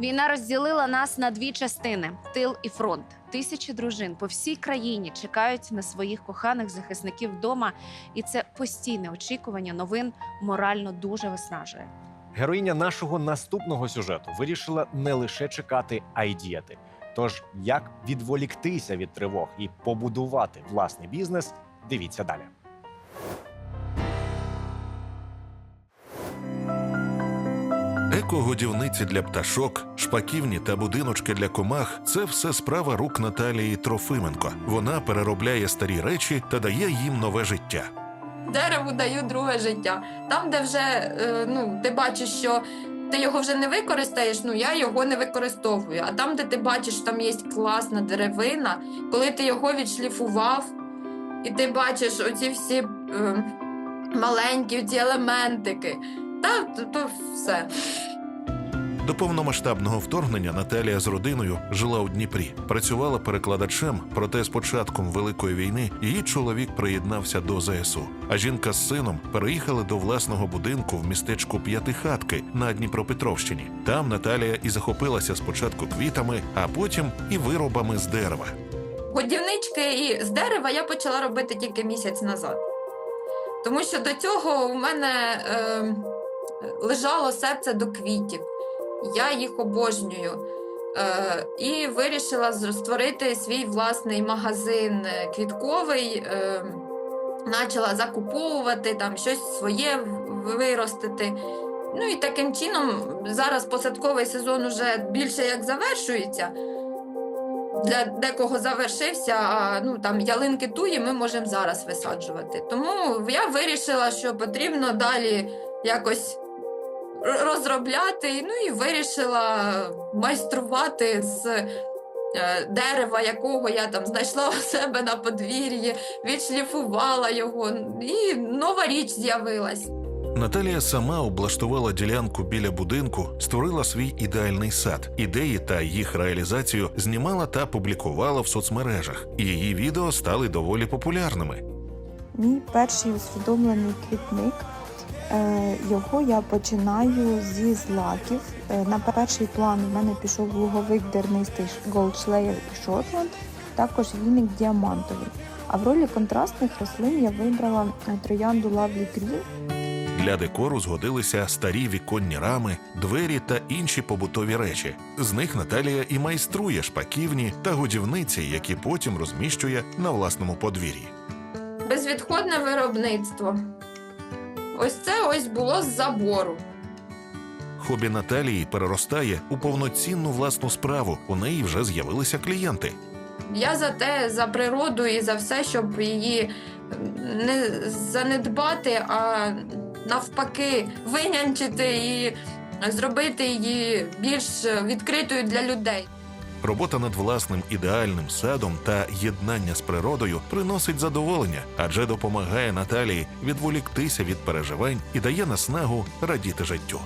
Війна розділила нас на дві частини: тил і фронт. Тисячі дружин по всій країні чекають на своїх коханих захисників вдома, і це постійне очікування новин морально дуже виснажує. Героїня нашого наступного сюжету вирішила не лише чекати, а й діяти. Тож, як відволіктися від тривог і побудувати власний бізнес, дивіться далі. Екогодівниці для пташок, шпаківні та будиночки для комах це все справа рук Наталії Трофименко. Вона переробляє старі речі та дає їм нове життя. Дереву даю друге життя. Там, де вже е, ну, ти бачиш, що ти його вже не використаєш, ну я його не використовую. А там, де ти бачиш, там є класна деревина, коли ти його відшліфував, і ти бачиш оці всі е, маленькі ці елементики, та то, то все. До повномасштабного вторгнення Наталія з родиною жила у Дніпрі, працювала перекладачем. Проте з початком великої війни її чоловік приєднався до ЗСУ. А жінка з сином переїхали до власного будинку в містечку П'ятихатки на Дніпропетровщині. Там Наталія і захопилася спочатку квітами, а потім і виробами з дерева. Годівнички і з дерева я почала робити тільки місяць назад. Тому що до цього у мене е, лежало серце до квітів. Я їх обожнюю. Е, і вирішила створити свій власний магазин е, квітковий. Е, почала закуповувати там щось своє виростити. Ну і таким чином зараз посадковий сезон уже більше як завершується для декого завершився, а ну там ялинки туї ми можемо зараз висаджувати. Тому я вирішила, що потрібно далі якось розробляти. Ну і вирішила майструвати з е, дерева, якого я там знайшла у себе на подвір'ї, відшліфувала його, і нова річ з'явилась. Наталія сама облаштувала ділянку біля будинку, створила свій ідеальний сад. Ідеї та їх реалізацію знімала та публікувала в соцмережах. І Її відео стали доволі популярними. Мій перший усвідомлений квітник. Е, Його я починаю зі злаків. Е, На перший план в мене пішов луговик дернистий Gold і Шотланд, також віник діамантовий. А в ролі контрастних рослин я вибрала е, троянду Lovely Green Для декору згодилися старі віконні рами, двері та інші побутові речі. З них Наталія і майструє шпаківні та годівниці, які потім розміщує на власному подвір'ї. Безвідходне виробництво. Ось це ось було з забору. Хобі Наталії переростає у повноцінну власну справу. У неї вже з'явилися клієнти. Я за те, за природу і за все, щоб її не занедбати, а навпаки, винянчити і зробити її більш відкритою для людей. Робота над власним ідеальним садом та єднання з природою приносить задоволення, адже допомагає Наталії відволіктися від переживань і дає наснагу радіти життю.